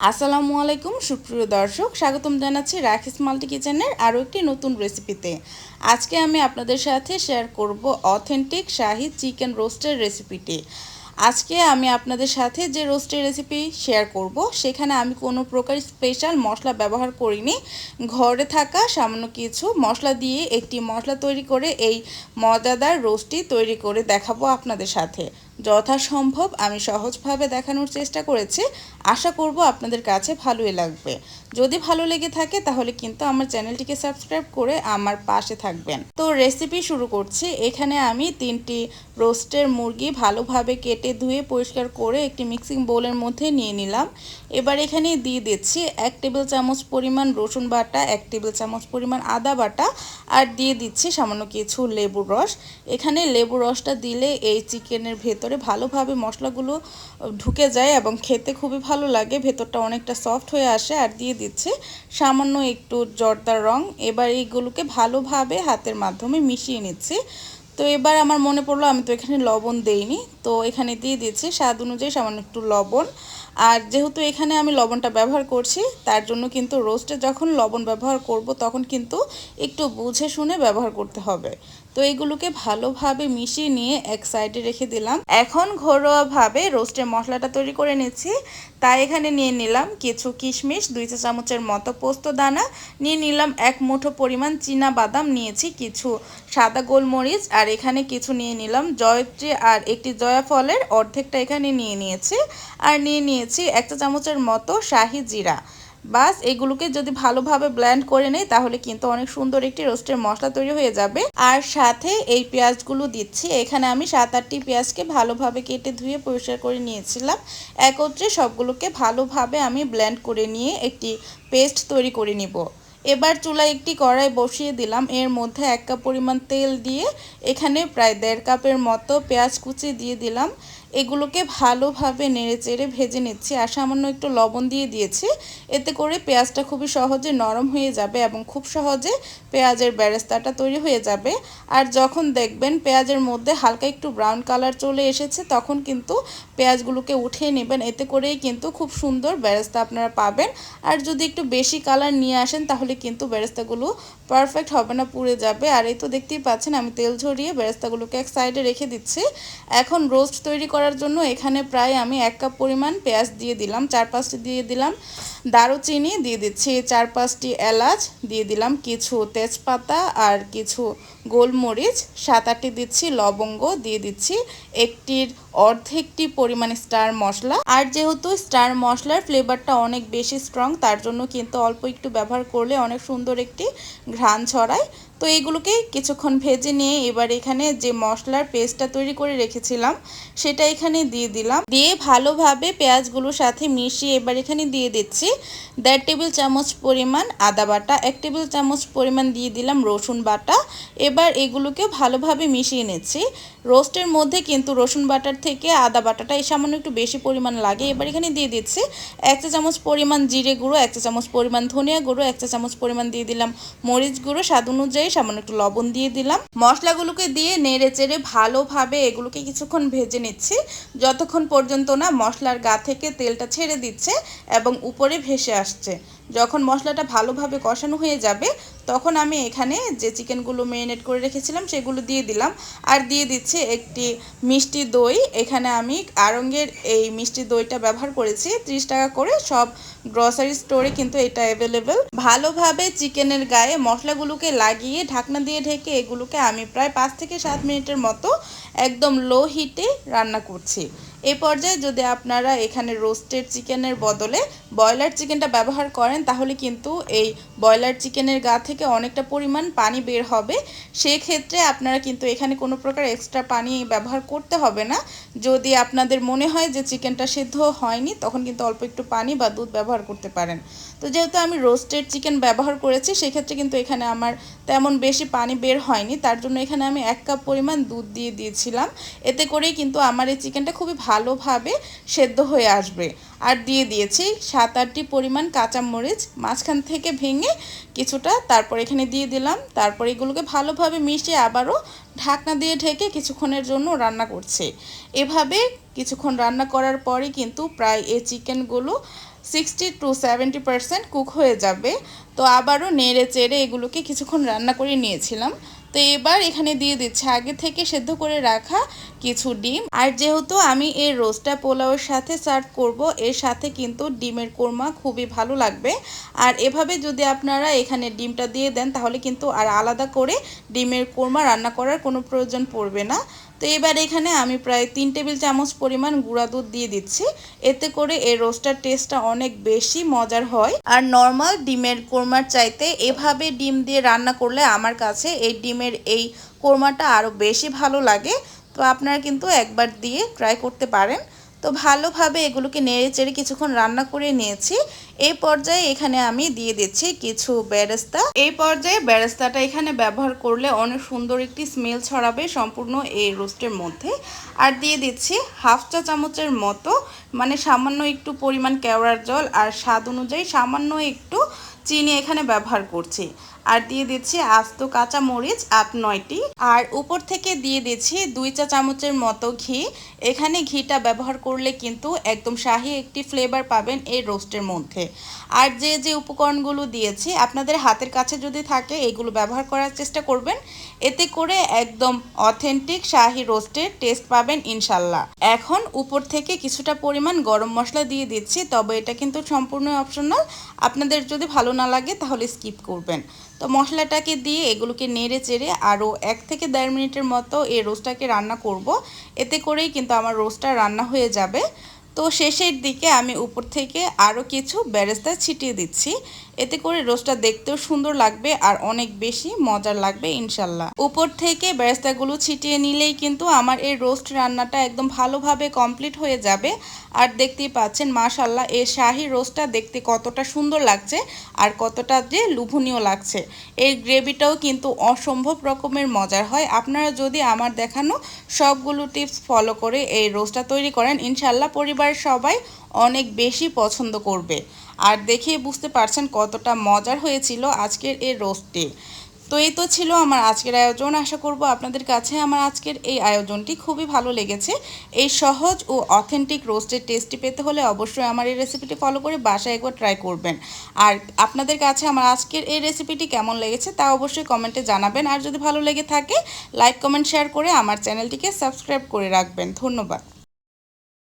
আসসালামু আলাইকুম, সুপ্রিয় দর্শক। স্বাগতম জানাচ্ছি রাখিস মাল্টি কিচেনের আরও একটি নতুন রেসিপিতে। আজকে আমি আপনাদের সাথে শেয়ার করব অথেন্টিক শাহি চিকেন রোস্টের রেসিপিটি। আজকে আমি আপনাদের সাথে যে রোস্টের রেসিপি শেয়ার করব, সেখানে আমি কোনো প্রকার স্পেশাল মশলা ব্যবহার করিনি। ঘরে থাকা সামান্য কিছু মশলা দিয়ে একটি মশলা তৈরি করে এই মজাদার রোস্টটি তৈরি করে দেখাবো আপনাদের সাথে। যথাসম্ভব আমি সহজভাবে দেখানোর চেষ্টা করেছি। আশা করব আপনাদের কাছে ভালোই লাগবে। যদি ভালো লেগে থাকে তাহলে কিন্তু আমার চ্যানেলটিকে সাবস্ক্রাইব করে আমার পাশে থাকবেন। তো রেসিপি শুরু করছি। এখানে আমি তিনটি রোস্টের মুরগি ভালোভাবে কেটে ধুয়ে পরিষ্কার করে একটি মিক্সিং বোলের মধ্যে নিয়ে নিলাম। এবার এখানে দিয়ে দিচ্ছি এক টেবিল চামচ পরিমাণ রসুন বাটা, এক টেবিল চামচ পরিমাণ আদা বাটা আর দিয়ে দিচ্ছি সামান্য কিছু লেবুর রস। এখানে লেবুর রসটা দিলে এই চিকেনের ভেতরে ভালোভাবে মশলাগুলো ঢুকে যায় এবং খেতে খুবই ভালো লাগে। ভেতরটা অনেকটা সফট হয়ে আসে আর দিয়ে দিচ্ছে সামান্য একটু জর্দার রং। এবার এইগুলোকে ভালোভাবে হাতের মাধ্যমে মিশিয়ে নিচ্ছি। তো এবার আমার মনে পড়ল আমি তো এখানে লবণ দেইনি। তো এখানে দিয়ে দিচ্ছি স্বাদ অনুযায়ী সামান্য একটু লবণ। আর যেহেতু এখানে আমি লবণটা ব্যবহার করছি, তার জন্য কিন্তু রোস্টে যখন লবণ ব্যবহার করব তখন কিন্তু একটু বুঝে শুনে ব্যবহার করতে হবে। তো এগুলোকে ভালোভাবে মিশিয়ে নিয়ে এক সাইডে রেখে দিলাম। এখন ঘরোয়াভাবে রোস্টের মশলাটা তৈরি করে নিচ্ছি। তাই এখানে নিয়ে নিলাম কিছু কিশমিশ, দুই চা চামচের মতো পোস্ত দানা, নিয়ে নিলাম এক মুঠো পরিমাণ চীনা বাদাম, নিয়েছি কিছু সাদা গোলমরিচ আর এখানে কিছু নিয়ে নিলাম জয়ত্রী আর একটি জয়া ফলের, অর্ধেকটা এখানে নিয়ে নিয়েছি। আর নিয়ে নিয়েছি এক চা চামচের মতো শাহি জিরা। বাস এগুলোকে যদি ভালোভাবে ব্ল্যান্ড করে নেই, তাহলে কিন্তু অনেক সুন্দর একটি রোস্টের মশলা তৈরি হয়ে যাবে। আর সাথে এই পেঁয়াজগুলো দিচ্ছি। এখানে আমি সাত আটটি পেঁয়াজকে ভালোভাবে কেটে ধুয়ে পরিষ্কার করে নিয়েছিলাম। একত্রে সবগুলোকে ভালোভাবে আমি ব্ল্যান্ড করে নিয়ে একটি পেস্ট তৈরি করে নিব। এবার চুলায় একটি কড়াই বসিয়ে দিলাম। এর মধ্যে এক কাপ পরিমাণ তেল দিয়ে এখানে প্রায় দেড় কাপের মতো পেঁয়াজ কুচি দিয়ে দিলাম। এগুলোকে ভালোভাবে নেড়ে চেড়ে ভেজে নিচ্ছি আর সামান্য একটু লবণ দিয়ে দিয়েছি। এতে করে পেঁয়াজটা খুবই সহজে নরম হয়ে যাবে এবং খুব সহজে পেঁয়াজের ব্যারেস্তাটা তৈরি হয়ে যাবে। আর যখন দেখবেন পেঁয়াজের মধ্যে হালকা একটু ব্রাউন কালার চলে এসেছে, তখন কিন্তু পেঁয়াজগুলোকে উঠিয়ে নেবেন। এতে করেই কিন্তু খুব সুন্দর ব্যারেস্তা আপনারা পাবেন। আর যদি একটু বেশি কালার নিয়ে আসেন, তাহলে কিন্তু বেরেস্তাগুলো পারফেক্ট হবে না, পুড়ে যাবে। আর এই তো দেখতেই পাচ্ছেন, আমি তেল ঝরিয়ে বেরেস্তাগুলোকে এক সাইডে রেখে দিচ্ছি। এখন রোস্ট তৈরি করার জন্য এখানে প্রায় আমি এক কাপ পরিমাণ পেঁয়াজ দিয়ে দিলাম চার পাঁচটি দিয়ে দিলাম, দারুচিনি দিয়ে দিচ্ছি চার পাঁচটি এলাচ দিয়ে দিলাম, কিছু তেজপাতা আর কিছু গোলমরিচ, সাত আটটি দিচ্ছি, লবঙ্গ দিয়ে দিচ্ছি, একটির অর্ধেকটি পরিমাণে স্টার মশলা। আর যেহেতু স্টার মশলার ফ্লেভারটা অনেক বেশি স্ট্রং তার জন্য কিন্তু অল্প একটু ব্যবহার করলে অনেক সুন্দর একটি ঘ্রাণ ছড়ায়। তো এইগুলোকে কিছুক্ষণ ভেজে নিয়ে এবার এখানে যে মশলার পেস্টটা তৈরি করে রেখেছিলাম, সেটা এখানে দিয়ে দিলাম। দিয়ে ভালোভাবে পেঁয়াজগুলোর সাথে মিশিয়ে এবার এখানে দিয়ে দিচ্ছি দেড় টেবিল চামচ পরিমাণ আদা বাটা, এক টেবিল চামচ পরিমাণ দিয়ে দিলাম রসুন বাটা। এবার এগুলোকে ভালোভাবে মিশিয়ে নিচ্ছি। রোস্টের মধ্যে কিন্তু রসুন বাটার থেকে আদা বাটাটা এই সামান্য একটু বেশি পরিমাণ লাগে। এবার এখানে দিয়ে দিচ্ছি এক চা চামচ পরিমাণ জিরে গুঁড়ো, এক চা চামচ পরিমাণ ধনিয়া গুঁড়ো, এক চা চামচ পরিমাণ দিয়ে দিলাম মরিচ গুঁড়ো। স্বাদ অনুযায়ী সামান্য একটু লবণ দিয়ে দিলাম। মশলাগুলোকে দিয়ে নেড়ে চেড়ে ভালোভাবে এগুলোকে কিছুক্ষণ ভেজে নিচ্ছি। যতক্ষণ পর্যন্ত না মশলার গা থেকে তেলটা ছেড়ে দিচ্ছে এবং উপরে ভেসে আসছে। যখন মশলাটা ভালোভাবে কষানো হয়ে যাবে, তখন আমি এখানে যে চিকেনগুলো মেরিনেট করে রেখেছিলাম সেগুলো দিয়ে দিলাম। আর দিয়ে দিচ্ছি একটি মিষ্টি দই। এখানে আমি আরঙ্গের এই মিষ্টি দইটা ব্যবহার করেছি। ত্রিশ টাকা করে সব গ্রসারি স্টোরে কিন্তু এটা অ্যাভেলেবেল ভালোভাবে চিকেনের গায়ে মশলাগুলোকে লাগিয়ে ঢাকনা দিয়ে ঢেকে এগুলোকে আমি প্রায় পাঁচ থেকে সাত মিনিটের মতো একদম লো হিটে রান্না করছি। এই পর্যায়ে যদি আপনারা এখানে রোস্টেড চিকেনের বদলে ব্রয়লার চিকেনটা ব্যবহার করেন, তাহলে কিন্তু এই ব্রয়লার চিকেনের গা থেকে অনেকটা পরিমাণ পানি বের হবে। সেক্ষেত্রে আপনারা কিন্তু এখানে কোনো প্রকার এক্সট্রা পানি ব্যবহার করতে হবে না। যদি আপনাদের মনে হয় যে চিকেনটা সেদ্ধ হয়নি, তখন কিন্তু অল্প একটু পানি বা দুধ ব্যবহার করতে পারেন। তো যেহেতু আমি রোস্টেড চিকেন ব্যবহার করেছি, সেক্ষেত্রে কিন্তু এখানে আমার তেমন বেশি পানি বের হয়নি। তার জন্য এখানে আমি এক কাপ পরিমাণ দুধ দিয়ে দিয়েছিলাম। এতে করেই কিন্তু আমার এই চিকেনটা খুবই ভালোভাবে সেদ্ধ হয়ে আসবে। আর দিয়ে দিয়েছি সাত আটটি পরিমাণ কাঁচামরিচ, মাঝখান থেকে ভেঙে কিছুটা তারপর এখানে দিয়ে দিলাম। তারপর এগুলোকে ভালোভাবে মিশিয়ে আবারও ঢাকনা দিয়ে ঢেকে কিছুক্ষণের জন্য রান্না করছে। এভাবে কিছুক্ষণ রান্না করার পরে কিন্তু প্রায় এই চিকেনগুলো sixty to seventy percent cook হয়ে যাবে। তো আবারও নেড়ে চেড়ে এগুলোকে কিছুক্ষণ রান্না করে নিয়েছিলাম। তো এবার এখানে দিয়ে দিচ্ছে আগে থেকে সেদ্ধ করে রাখা কিছু ডিম। আর যেহেতু আমি এই রোস্টটা পোলাওয়ের সাথে সার্ভ করব, এর সাথে কিন্তু ডিমের কোরমা খুবই ভালো লাগবে। আর এভাবে যদি আপনারা এখানে ডিমটা দিয়ে দেন, তাহলে কিন্তু আর আলাদা করে ডিমের কোরমা রান্না করার কোনো প্রয়োজন পড়বে না। তো এবার এখানে আমি প্রায় তিন টেবিল চামচ পরিমাণ গুঁড়া দুধ দিয়ে দিচ্ছি। এতে করে এই রোস্টার টেস্টটা অনেক বেশি মজার হয়। আর নর্মাল ডিমের কোরমার চাইতে এভাবে ডিম দিয়ে রান্না করলে আমার কাছে এই ডিমের এই কোরমাটা আরও বেশি ভালো লাগে। তো আপনারা কিন্তু একবার দিয়ে ট্রাই করতে পারেন। তো ভালোভাবে এগুলোকে নেড়ে চেড়ে কিছুক্ষণ রান্না করে নিয়েছি। এই পর্যায়ে এখানে আমি দিয়ে দিচ্ছি কিছু বেরেস্তা এই পর্যায়ে বেরেস্তাটা এখানে ব্যবহার করলে অনেক সুন্দর একটি স্মেল ছড়াবে সম্পূর্ণ এই রোস্টের মধ্যে। আর দিয়ে দিচ্ছি হাফ চা চামচের মতো মানে সামান্য একটু পরিমাণ কেওড়ার জল আর স্বাদ অনুযায়ী সামান্য একটু চিনি এখানে ব্যবহার করছি। আর দিয়ে দিচ্ছি আস্ত কাঁচা মরিচ আট নয়টি। আর উপর থেকে দিয়ে দিচ্ছি দুই চা চামচের মতো ঘি। এখানে ঘিটা ব্যবহার করলে কিন্তু একদম শাহি একটি ফ্লেভার পাবেন এই রোস্টের মধ্যে। আর যে যে উপকরণগুলো দিয়েছি, আপনাদের হাতের কাছে যদি থাকে, এগুলো ব্যবহার করার চেষ্টা করবেন। এতে করে একদম অথেন্টিক শাহি রোস্টের টেস্ট পাবেন ইনশাল্লাহ। এখন উপর থেকে কিছুটা পরিমাণ গরম মশলা দিয়ে দিচ্ছি, তবে এটা কিন্তু সম্পূর্ণ অপশনাল আপনাদের যদি ভালো না লাগে, তাহলে স্কিপ করবেন। তো মশলাটাকে দিয়ে এগুলোকে নেড়ে চেড়ে আরও এক থেকে দেড় মিনিটের মতো এই রোস্টটাকে রান্না করব। এতে করেই কিন্তু আমার রোস্টটা রান্না হয়ে যাবে। তো শেষের দিকে আমি উপর থেকে আরও কিছু বেরেস্তা ছিটিয়ে দিচ্ছি। এতে করে রোস্টটা দেখতেও সুন্দর লাগবে আর অনেক বেশি মজার লাগবে, ইনশাল্লাহ। উপর থেকে বেরেস্তাগুলো ছিটিয়ে নিলেই কিন্তু আমার এই রোস্ট রান্নাটা একদম ভালোভাবে কমপ্লিট হয়ে যাবে। আর দেখতেই পাচ্ছেন, মাশাল্লাহ, এই শাহি রোস্টটা দেখতে কতটা সুন্দর লাগছে আর কতটা যে লুভনীয় লাগছে। এই গ্রেভিটাও কিন্তু অসম্ভব রকমের মজার হয়। আপনারা যদি আমার দেখানো সবগুলো টিপস ফলো করে এই রোস্টটা তৈরি করেন, ইনশাল্লাহ পরিবারের সবাই অনেক বেশি পছন্দ করবে। আর দেখে বুঝতে পারছেন কতটা মজার হয়েছিল আজকের এই রোস্টটি। তো এই তো ছিল আমার আজকের আয়োজন। আশা করব আপনাদের কাছে আমার আজকের এই আয়োজনটি খুবই ভালো লেগেছে। এই সহজ ও অথেন্টিক রোস্টের টেস্টটি পেতে হলে অবশ্যই আমার এই রেসিপিটি ফলো করে বাসায় একবার ট্রাই করবেন। আর আপনাদের কাছে আমার আজকের এই রেসিপিটি কেমন লেগেছে তা অবশ্যই কমেন্টে জানাবেন। আর যদি ভালো লেগে থাকে লাইক কমেন্ট শেয়ার করে আমার চ্যানেলটিকে সাবস্ক্রাইব করে রাখবেন। ধন্যবাদ।